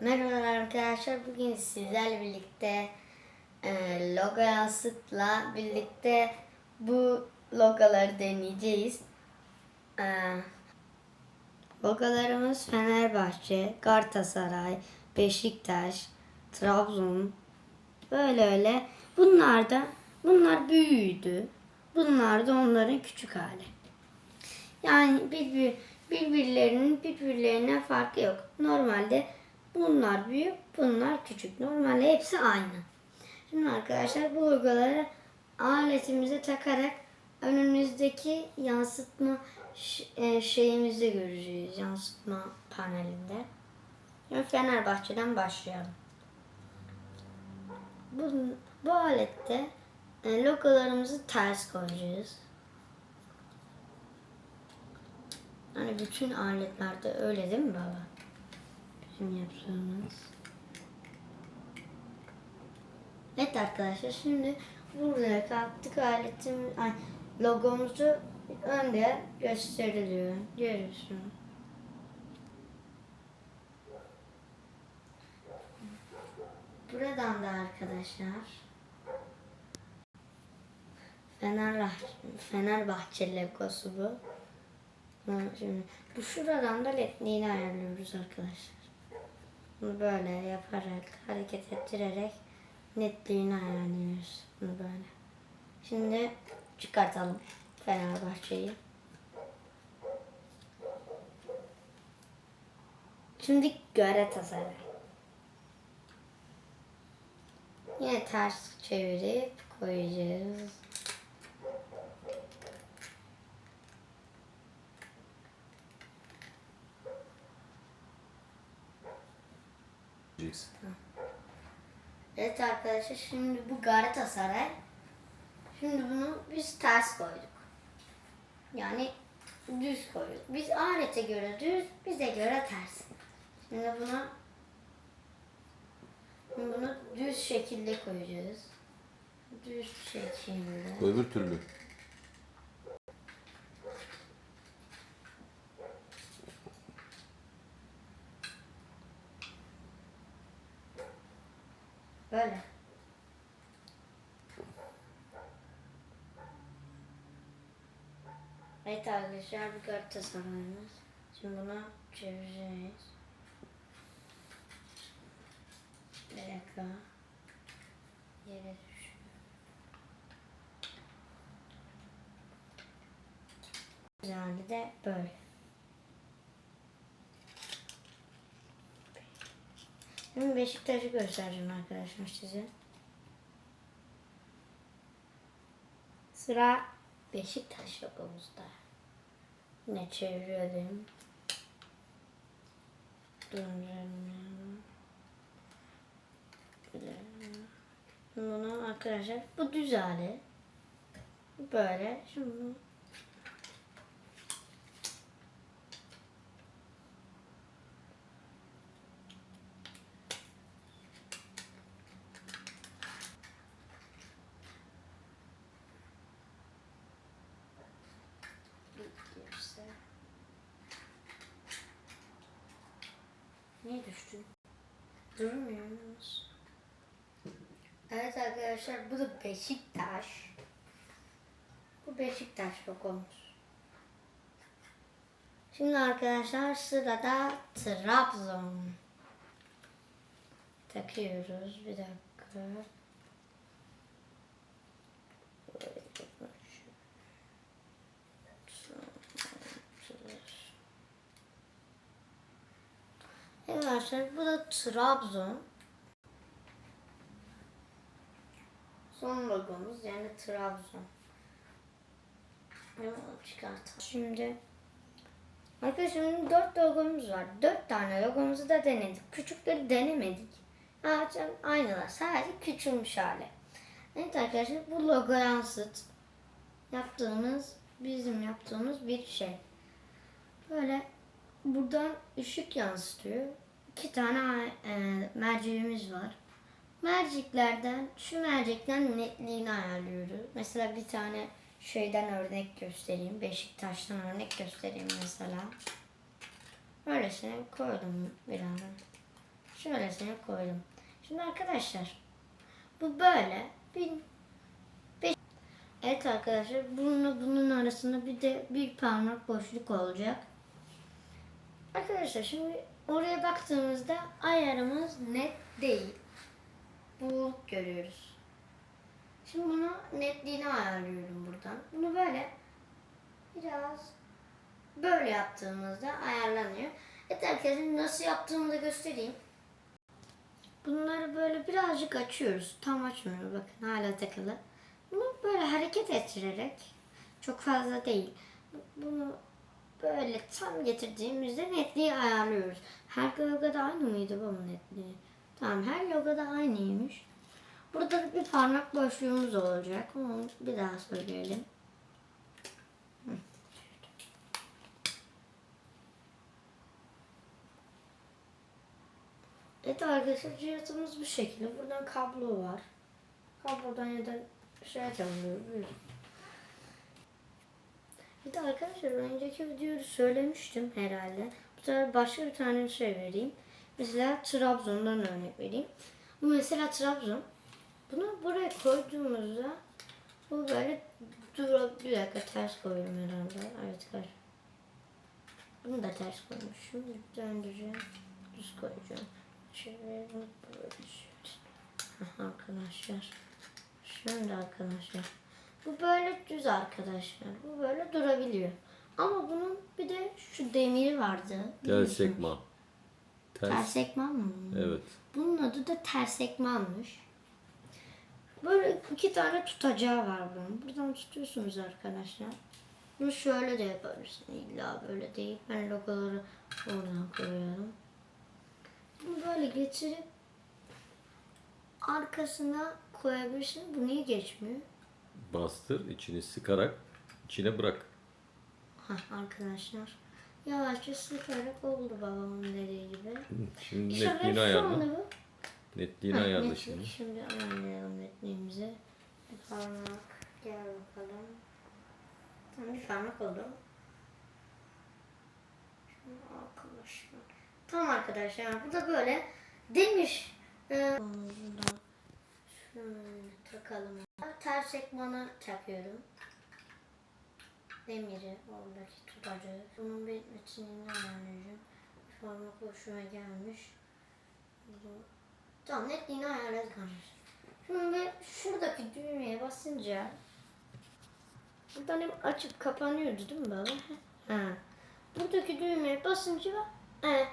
Merhaba arkadaşlar. Bugün sizlerle birlikte e, logo yansıtla birlikte bu logoları deneyeceğiz. E, logolarımız Fenerbahçe, Galatasaray, Beşiktaş, Trabzon böyle öyle. Bunlar da bunlar büyüğüydü. Bunlar da onların küçük hali. Yani birbir, birbirlerinin birbirlerine farkı yok. Normalde bunlar büyük, bunlar küçük. Normalde hepsi aynı. Şimdi arkadaşlar bu logoları aletimize takarak önümüzdeki yansıtma e, şeyimizde göreceğiz. Yansıtma panelinde. Şimdi Fenerbahçe'den başlayalım. Bu, bu alette e, logolarımızı ters koyacağız. Hani bütün aletlerde öyle değil mi baba? Bizim yaptığımız. Evet arkadaşlar şimdi buraya kalktık aletim ay, logomuzu önde gösteriliyor. Görüyorsun. Buradan da arkadaşlar Fenerbahçe, Fenerbahçe logosu bu. Şimdi bu şuradan da netliğini ayarlıyoruz arkadaşlar. Bunu böyle yaparak, hareket ettirerek netliğini ayarlıyoruz. Bunu böyle. Şimdi çıkartalım Fenerbahçe'yi. Şimdi Galatasaray. Yine ters çevirip koyacağız. Diyeceksin. Evet arkadaşlar şimdi bu Galatasaray. Şimdi bunu biz ters koyduk. Yani düz koyduk. Biz alete göre düz, bize göre ters. Şimdi buna bunu düz şekilde koyacağız. Düz şekilde. Öbür türlü. Böyle. Evet arkadaşlar bu Galatasaray'ımız. Şimdi bunu çevireceğiz. Bir dakika. Yere düşüyor. Güzeldi de böyle. Şimdi Beşiktaş'ı göstereceğim arkadaşlar size. Sıra Beşiktaş logomuzda. Döndürüyorum. Böyle. Şimdi Bunu arkadaşlar bu düz hali. Böyle. Şimdi bunu Girse. Niye düştü? Durmuyoruz. Evet arkadaşlar bu da Beşiktaş. Bu Beşiktaş logomuz. Şimdi arkadaşlar sırada Trabzon. Takıyoruz bir dakika. Böyle Evet arkadaşlar bu da Trabzon. Son logomuz yani Trabzon. Çıkartalım. Şimdi Arkadaşlar şimdi dört logomuz var. Dört tane logomuzu da denedik. Küçükleri denemedik. Zaten aynılar. Sadece küçülmüş hali. Evet arkadaşlar bu logo yansıt. Yaptığımız, bizim yaptığımız bir şey. Böyle buradan ışık yansıtıyor. İki tane e, merceğimiz var. Merceklerden, şu mercekten netliğini ayarlıyoruz. Mesela bir tane şeyden örnek göstereyim. Beşiktaş'tan örnek göstereyim mesela. Öylesine koydum bir ara. Şöylesine koydum. Şimdi arkadaşlar bu böyle bir beş- Evet arkadaşlar bununla bunun arasında bir de bir parmak boşluk olacak. Arkadaşlar şimdi oraya baktığımızda ayarımız net değil. Bu görüyoruz. Şimdi bunu netliğini ayarlıyorum buradan. Bunu böyle biraz böyle yaptığımızda ayarlanıyor. Evet arkadaşlar nasıl yaptığımı da göstereyim. Bunları böyle birazcık açıyoruz. Tam açmıyor bakın hala takılı. Bunu böyle hareket ettirerek çok fazla değil. Bunu böyle tam getirdiğimizde netliği ayarlıyoruz. Her logoda aynı mıydı bu netliği? Tamam her logoda aynıymış. Burada da bir parmak boşluğumuz olacak. Onu bir daha söyleyelim. Evet arkadaşlar cihazımız bu şekilde. Buradan kablo var. Kablodan ya da şey açabiliyor. Bir de arkadaşlar önceki videoda söylemiştim herhalde. Bu sefer başka bir tane şey vereyim. Mesela Trabzon'dan örnek vereyim. Bu mesela Trabzon. Bunu buraya koyduğumuzda bu böyle dur bir dakika ters koydum herhalde. Evet kar. Bunu da ters koymuşum. Döndüreceğim. Düz koyacağım. Şöyle bunu böyle arkadaşlar. Şöyle arkadaşlar. Bu böyle düz arkadaşlar. Bu böyle durabiliyor. Ama bunun bir de şu demiri vardı. Ters. Ters ekman mı? Evet. Bunun adı da ters ekmanmış. Böyle iki tane tutacağı var bunun. Buradan tutuyorsunuz arkadaşlar. Bunu şöyle de yapabilirsin. İlla böyle değil. Ben logoları oradan koyuyorum. Bunu böyle getirip arkasına koyabilirsin. Bu niye geçmiyor? Bastır, içini sıkarak içine bırak. Hah arkadaşlar. Yavaşça sıkarak oldu babamın dediği gibi. Şimdi İşte netliğini şu ayarla. bu. Netliğini Ha, ayarla netlik. şimdi. Şimdi ayarlayalım netliğimizi. Bir parmak. Gel bakalım. Tamam bir parmak oldu. Şimdi arkadaşlar. Tamam arkadaşlar. Bu da böyle demir. Ee, bunu da şöyle takalım. Ters ekmanı takıyorum. Demiri oradaki tutacağı. Bunun bir metinini ayarlayacağım. Parmak hoşuma gelmiş. Tamam netliğini ayarladık arkadaşlar. Şimdi şuradaki düğmeye basınca buradan hep açıp kapanıyordu değil mi baba? Ha. Buradaki düğmeye basınca e,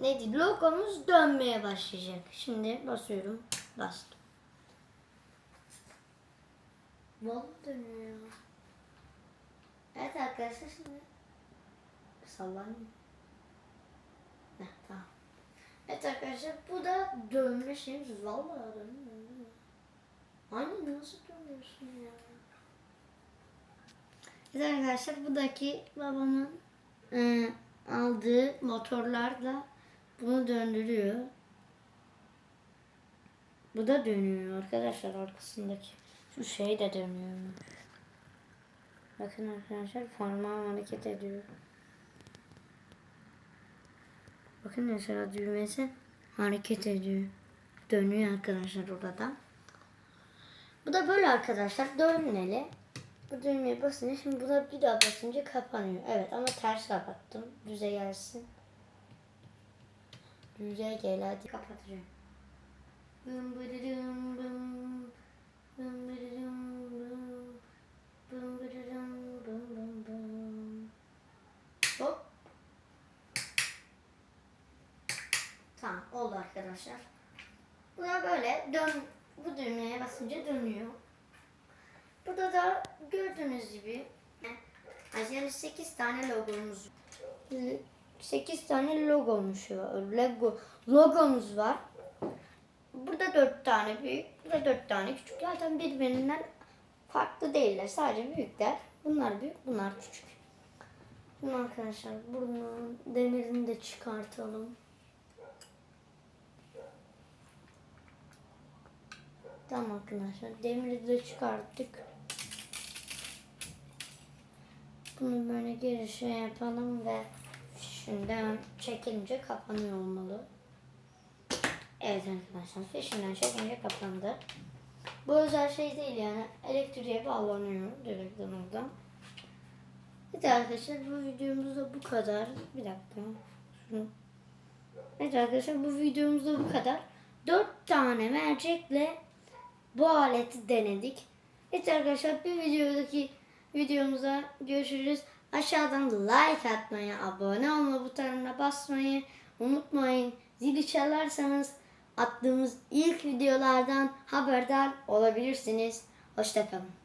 neydi logomuz dönmeye başlayacak. Şimdi basıyorum. Bastım. Vallahi dönüyor. Evet arkadaşlar şimdi sallanıyor. Heh, tamam. Evet arkadaşlar bu da dönme şeyimiz. Vallahi dönüyor. Aynen nasıl dönüyorsun ya? Evet arkadaşlar buradaki babamın e, aldığı motorlar da bunu döndürüyor. Bu da dönüyor arkadaşlar arkasındaki. Şu şey de dönüyor. Bakın arkadaşlar parmağım hareket ediyor. Bakın mesela düğmesi hareket ediyor. Dönüyor arkadaşlar orada. Bu da böyle arkadaşlar dönmeli. Bu düğmeye basınca şimdi bu da bir daha basınca kapanıyor. Evet ama ters kapattım. Düze gelsin. Düze gel hadi kapatacağım. Bım bım. Bım bım. Bım bıdıdım bım bım bım. Hop. Tamam oldu arkadaşlar. Bu da böyle dön bu düğmeye basınca dönüyor. Burada da gördüğünüz gibi yani 8 tane logomuz 8 tane logomuz var. Logo logomuz var. Burada 4 tane büyük, burada 4 tane küçük. Zaten birbirinden farklı değiller. Sadece büyükler. Bunlar büyük, bunlar küçük. Şimdi arkadaşlar bunun demirini de çıkartalım. Tamam arkadaşlar demiri de çıkarttık. Bunu böyle geri şey yapalım ve şundan çekilince kapanıyor olmalı. Evet arkadaşlar fişinden çekince kapandı. Bu özel şey değil yani elektriğe bağlanıyor direkten oradan. Evet arkadaşlar bu videomuz da bu kadar. Bir dakika. Şunu. Evet arkadaşlar bu videomuz da bu kadar. Dört tane mercekle bu aleti denedik. Evet arkadaşlar bir videodaki videomuza görüşürüz. Aşağıdan like atmayı, abone olma butonuna basmayı unutmayın. Zili çalarsanız attığımız ilk videolardan haberdar olabilirsiniz. Hoşçakalın.